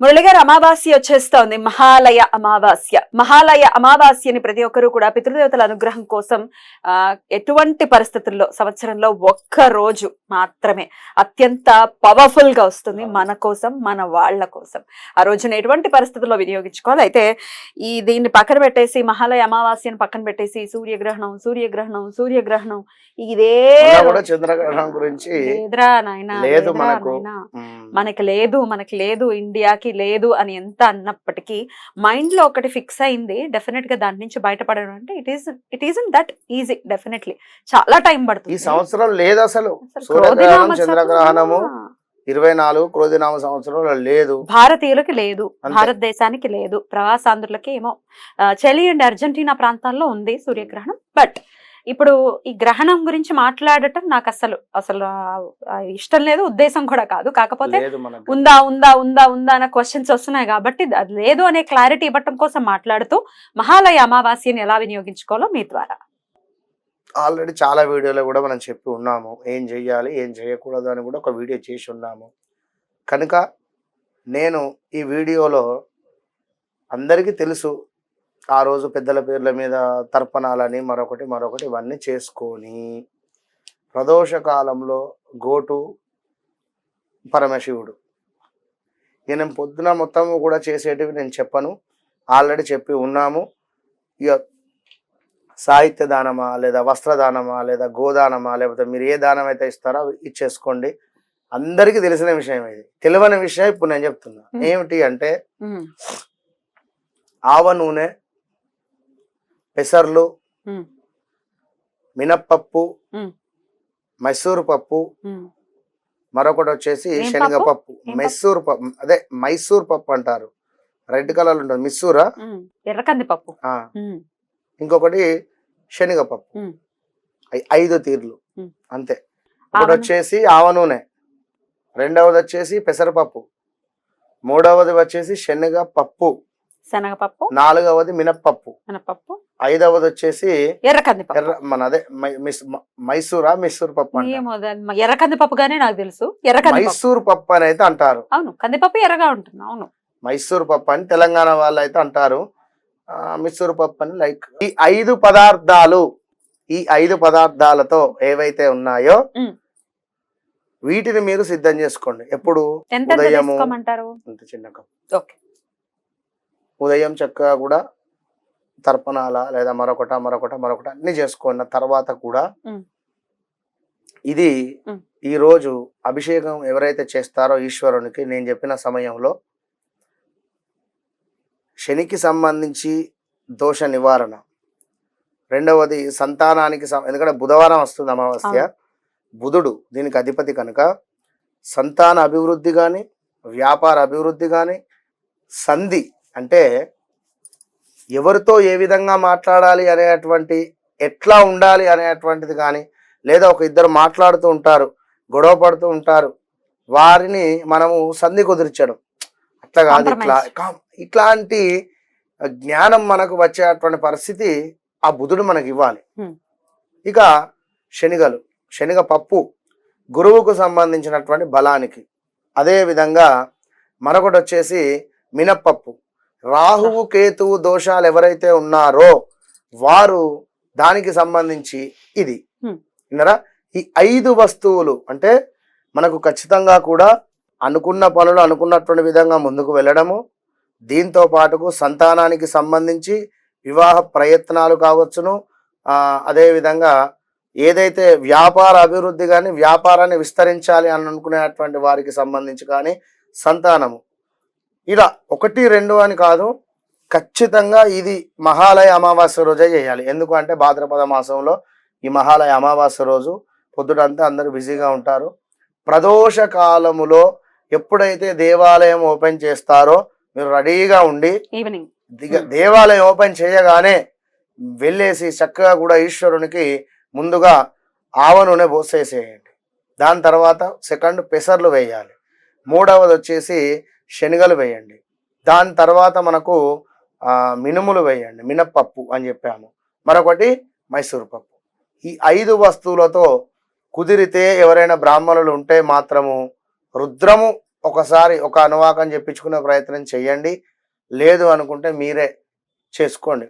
మురళి గారు అమావాస్య వచ్చేస్తోంది. మహాలయ అమావాస్య. మహాలయ అమావాస్యని ప్రతి ఒక్కరూ కూడా పితృదేవతల అనుగ్రహం కోసం ఎటువంటి పరిస్థితుల్లో సంవత్సరంలో ఒక్క రోజు మాత్రమే అత్యంత పవర్ఫుల్గా వస్తుంది మన కోసం మన వాళ్ళ కోసం. ఆ రోజున ఎటువంటి పరిస్థితుల్లో వినియోగించుకోవాలి? అయితే ఈ దీన్ని పక్కన పెట్టేసి మహాలయ అమావాస్యని పక్కన పెట్టేసి సూర్యగ్రహణం సూర్యగ్రహణం సూర్యగ్రహణం ఇదే చంద్రగ్రహణం గురించి లేదు మనకు. మనకి లేదు మనకి లేదు. ఇండియాకి లేదు అని ఎంత అన్నప్పటికీ మైండ్లో ఒకటి ఫిక్స్ అయింది డెఫినెట్గా దాని నుంచి బయటపడడం అంటే it is it is that easy definitely చాలా టైం ఈ పడుతుంది సంవత్సరం లేదు అసలు. చంద్రగ్రహణము సంవత్సరం, ఇరవై నాలుగు క్రోధినామ సంవత్సరంలో లేదు. భారతీయులకి లేదు. భారతదేశానికి లేదు. ప్రవాసాంధ్రులకి ఏమో చలి అండ్ అర్జెంటీనా ప్రాంతాల్లో ఉంది సూర్యగ్రహణం బట్ ఇప్పుడు ఈ గ్రహణం గురించి మాట్లాడటం నాకు అసలు అసలు ఇష్టం లేదు ఉద్దేశం కూడా కాదు. కాకపోతే ఉందా ఉందా ఉందా ఉందా అన్న క్వశ్చన్స్ వస్తున్నాయి కాబట్టి అది లేదు అనే క్లారిటీ ఇవ్వటం కోసం మాట్లాడుతూ మహాలయ అమావాస్యని ఎలా వినియోగించుకోవాలో మీ ద్వారా. ఆల్రెడీ చాలా వీడియోలో కూడా మనం చెప్పి ఉన్నాము. ఏం చెయ్యాలి ఏం చేయకూడదు అని కూడా ఒక వీడియో చేసి ఉన్నాము. కనుక నేను ఈ వీడియోలో అందరికీ తెలుసు ఆ రోజు పెద్దల పేర్ల మీద తర్పణాలని మరొకటి మరొకటి ఇవన్నీ చేసుకొని ప్రదోష కాలంలో గోటు పరమశివుడు. నేను పొద్దున మొత్తం కూడా చేసేటివి నేను చెప్పను. ఆల్రెడీ చెప్పి ఉన్నాము. ఇక సాహిత్య దానమా లేదా వస్త్రదానమా లేదా గోదానమా లేకపోతే మీరు ఏ దానం అయితే ఇస్తారో అవి ఇచ్చేసుకోండి. అందరికీ తెలిసిన విషయం ఇది. తెలియని విషయం ఇప్పుడు నేను చెప్తున్నా. ఏమిటి అంటే ఆవ నూనె పెసర్లు. మినప్పప్పు. మైసూరు పప్పు మరొకటి వచ్చేసి? శనగపప్పు? మైసూరు పప్పు. అదే మైసూర్ పప్పు అంటారు. రెడ్ కలర్ ఉంటుంది. మిస్సూరా? ఎర్రకంది పప్పు. ఇంకొకటి శనగపప్పు ఐదు తీర్లు. అంతే. ఒకటి వచ్చేసి ఆవ నూనె. రెండవది వచ్చేసి పెసరపప్పు. మూడవది వచ్చేసి శనగ పప్పు. శనగపప్పు. నాలుగవది మినప్పప్పు. మినపప్పు ఐదవది వచ్చేసి ఎర్రకంది పప్పు. ఎర్ర మన అదే మైసూరా మిస్సూర్ పప్పు ఎర్రకంది పప్పుగానే నాకు తెలుసు. ఎర్రకంది పప్పు. మైసూర్ పప్పు అని అయితే అంటారు. అవును కందిపప్పు ఎర్రగా ఉంటుంది అవును. మైసూర్ పప్పు అని తెలంగాణ వాళ్ళు అయితే అంటారు. ఆ, మిస్సూర్ పప్పు అని లైక్ ఈ ఐదు పదార్థాలు ఈ ఐదు పదార్థాలతో ఏవైతే ఉన్నాయో. వీటిని మీరు సిద్ధం చేసుకోండి. ఎప్పుడు? ఎంత చిన్న కప్పు. ఓకే. ఉదయం చక్కగా కూడా తర్పణాల లేదా మరొకట మరొకట మరొకట అన్ని చేసుకున్న తర్వాత కూడా. ఇది. ఈ రోజు అభిషేకం ఎవరైతే చేస్తారో ఈశ్వరునికి నేను చెప్పిన సమయంలో శనికి సంబంధించి దోష నివారణ రెండవది సంతానానికి ఎందుకంటే బుధవారం వస్తుంది అమావాస్య బుధుడు దీనికి అధిపతి కనుక సంతాన అభివృద్ధి కానీ వ్యాపార అభివృద్ధి కానీ సంధి అంటే ఎవరితో ఏ విధంగా మాట్లాడాలి అనేటువంటి ఎట్లా ఉండాలి అనేటువంటిది కానీ లేదా ఒక ఇద్దరు మాట్లాడుతూ ఉంటారు గొడవ పడుతూ ఉంటారు వారిని మనము సంధి కుదిర్చడం. అట్లా కాదు ఇట్లా ఇట్లాంటి జ్ఞానం మనకు వచ్చేటువంటి పరిస్థితి ఆ బుధుడు మనకి ఇవ్వాలి. ఇక శనిగలు శనగ పప్పు గురువుకు సంబంధించినటువంటి బలానికి. అదే విధంగా మరొకటి వచ్చేసి మినప్పప్పు. రాహువు కేతువు దోషాలు ఎవరైతే ఉన్నారో వారు దానికి సంబంధించి ఇది. విన్నారా? ఈ ఐదు వస్తువులు అంటే మనకు ఖచ్చితంగా కూడా అనుకున్న పనులు అనుకున్నటువంటి విధంగా ముందుకు వెళ్ళడము దీంతో పాటుకు సంతానానికి సంబంధించి వివాహ ప్రయత్నాలు కావచ్చును. ఆ, అదే విధంగా ఏదైతే వ్యాపార అభివృద్ధి కానీ వ్యాపారాన్ని విస్తరించాలి అని అనుకునేటువంటి వారికి సంబంధించి కానీ సంతానము. ఇలా ఒకటి రెండు అని కాదు ఖచ్చితంగా ఇది మహాలయ అమావాస్య రోజే చేయాలి. ఎందుకు అంటే భాద్రపద మాసంలో ఈ మహాలయ అమావాస్య రోజు పొద్దుటంతా అందరూ బిజీగా ఉంటారు. ప్రదోష కాలములో ఎప్పుడైతే దేవాలయం ఓపెన్ చేస్తారో మీరు రెడీగా ఉండి ఈవినింగ్ దిగ. దేవాలయం ఓపెన్ చేయగానే వెళ్ళేసి చక్కగా కూడా ఈశ్వరునికి ముందుగా ఆవ నూనె పోసేసేయండి. దాని తర్వాత సెకండ్ పెసర్లు వేయాలి. మూడవది వచ్చేసి శనగలు వేయండి. దాని తర్వాత మనకు మినుములు వేయండి. మినప్పప్పు అని చెప్పాము. మరొకటి మైసూరుపప్పు ఈ ఐదు వస్తువులతో కుదిరితే ఎవరైనా బ్రాహ్మణులు ఉంటే మాత్రము రుద్రము ఒకసారి ఒక అనువాకం చెప్పించుకునే ప్రయత్నం చేయండి లేదు అనుకుంటే మీరే చేసుకోండి.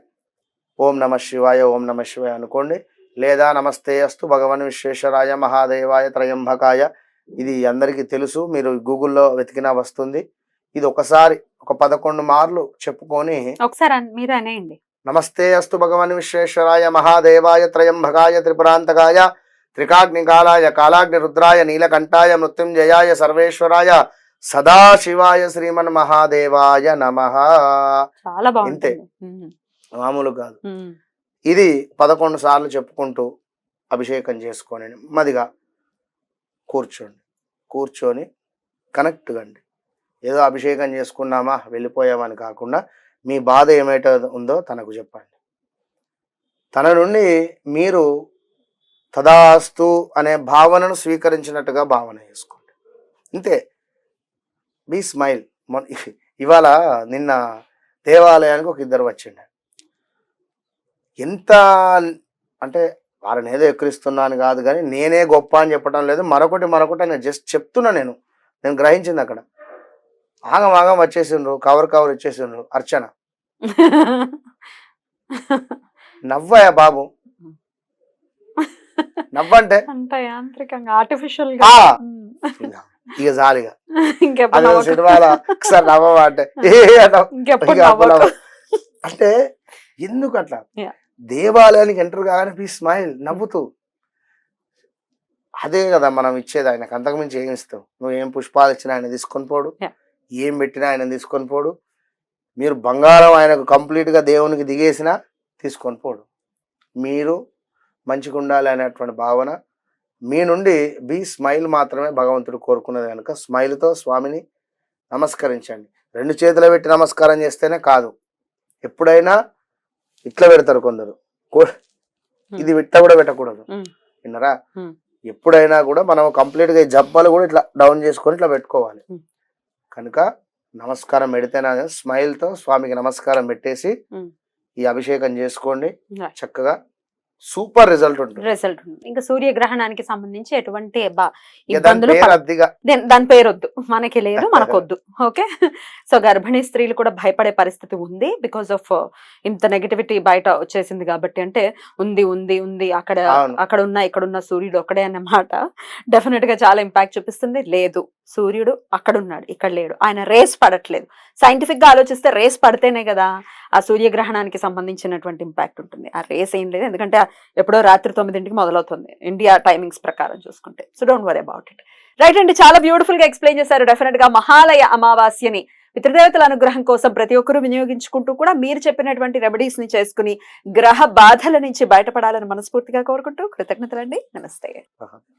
ఓం నమ శివాయ ఓం నమ శివాయ అనుకోండి. లేదా నమస్తే అస్తు భగవన్ విశ్వేశ్వరాయ మహాదేవాయ త్రయంబకాయ. ఇది అందరికీ తెలుసు. మీరు గూగుల్లో వెతికినా వస్తుంది. ఇది ఒకసారి ఒక పదకొండు మార్లు చెప్పుకొని ఒకసారి అన్- మీరు అనేయండి. నమస్తే అస్తు భగవన్ విశ్వేశ్వరాయ మహాదేవాయ త్రయంబకాయ త్రిపురాంతకాయ త్రికాగ్నికాలాయ కాలాగ్ని రుద్రాయ నీలకంఠాయ మృత్యుంజయాయ సర్వేశ్వరాయ సదాశివాయ శ్రీమన్ మహాదేవాయ నమ ఇంతే. మామూలు కాదు. ఇది పదకొండు సార్లు చెప్పుకుంటూ అభిషేకం చేసుకొని నెమ్మదిగా కూర్చోండి. కూర్చొని కనెక్ట్ కండి. ఏదో అభిషేకం చేసుకున్నామా వెళ్ళిపోయామని కాకుండా మీ బాధ ఏమైతే ఉందో తనకు చెప్పండి. తన నుండి మీరు తదాస్తు అనే భావనను స్వీకరించినట్టుగా భావన చేసుకోండి. అంతే బీ స్మైల్. ఇవాళ నిన్న దేవాలయానికి ఒక ఇద్దరు వచ్చిండే ఎంత అంటే వారిని ఏదో ఎక్కిరిస్తున్నాను కాదు కానీ నేనే గొప్ప అని చెప్పడం లేదు. మరొకటి మరొకటి నేను జస్ట్ చెప్తున్నా నేను. నేను గ్రహించింది అక్కడ. ఆగం ఆగం వచ్చేసిండ్రు కవర్ కవర్ ఇచ్చేసిండ్రు అర్చన. నవ్వయా బాబు? నవ్వంటే? యాంత్రికంగా ఆర్టిఫిషియల్! గా. ఇక జాలిగా. సినిమాల ఒకసారి నవ్వవా అంటే ఎందుకు అట్లా. దేవాలయానికి ఎంటర్ కాగానే ప్లీజ్ స్మైల్ నవ్వుతూ. అదే కదా మనం ఇచ్చేది ఆయనకు అంతకుమించి ఏం ఇస్తావు? నువ్వు ఏం పుష్పాలు ఇచ్చినా ఆయన తీసుకొని పోడు. ఏం పెట్టినా ఆయన తీసుకొని పోడు. మీరు బంగారం ఆయనకు complete గా దేవునికి దిగేసినా తీసుకొని పోడు. మీరు మంచిగా ఉండాలి అనేటువంటి భావన మీ నుండి బీ స్మైల్ మాత్రమే భగవంతుడు కోరుకున్నది కనుక స్మైల్తో స్వామిని నమస్కరించండి. రెండు చేతులు పెట్టి నమస్కారం చేస్తేనే కాదు. ఎప్పుడైనా ఇట్లా పెడతారు కొందరు. ఇది ఇట్లా కూడా పెట్టకూడదు. విన్నరా. ఎప్పుడైనా కూడా మనం కంప్లీట్గా ఈ జబ్బలు కూడా ఇట్లా డౌన్ చేసుకొని ఇట్లా పెట్టుకోవాలి. కనుక నమస్కారం పెడితేనే స్మైల్తో స్వామికి నమస్కారం పెట్టేసి. ఈ అభిషేకం చేసుకోండి. చక్కగా సూపర్ రిజల్ట్ ఉంటుంది. రిజల్ట్ ఉంది ఇంకా సూర్యగ్రహణానికి సంబంధించి ఎటువంటి దాని ఇబ్బందులు పేరు దేని- వద్దు మనకి లేదు మనకొద్దు. ఓకే? సో గర్భిణీ స్త్రీలు కూడా భయపడే పరిస్థితి ఉంది బికాస్ ఆఫ్ ఇంత నెగటివిటీ బయట వచ్చేసింది కాబట్టి అంటే ఉంది ఉంది ఉంది అక్కడ. అక్కడ ఉన్న ఇక్కడ ఉన్న సూర్యుడు ఒక్కడే అన్నమాట డెఫినెట్గా చాలా ఇంపాక్ట్ చూపిస్తుంది. లేదు సూర్యుడు అక్కడ ఉన్నాడు ఇక్కడ లేడు. ఆయన రేస్ పడట్లేదు. సైంటిఫిక్గా ఆలోచిస్తే రేస్ పడితేనే కదా ఆ సూర్యగ్రహణానికి సంబంధించినటువంటి ఇంపాక్ట్ ఉంటుంది. ఆ రేస్ ఏం లేదు. ఎందుకంటే ఎప్పుడో రాత్రి తొమ్మిదింటికి మొదలవుతుంది. ఇండియా టైమింగ్స్ ప్రకారం చూసుకుంటే. So don't worry about it right అండి చాలా బ్యూటిఫుల్గా ఎక్స్ప్లెయిన్ చేశారు. డెఫినెట్గా మహాలయ అమావాస్యని పితృదేవతల అనుగ్రహం కోసం ప్రతి ఒక్కరూ వినియోగించుకుంటూ కూడా మీరు చెప్పినటువంటి రెమెడీస్ని చేసుకుని గ్రహ బాధల నుంచి బయటపడాలని మనస్ఫూర్తిగా కోరుకుంటూ కృతజ్ఞతలండి. నమస్తే.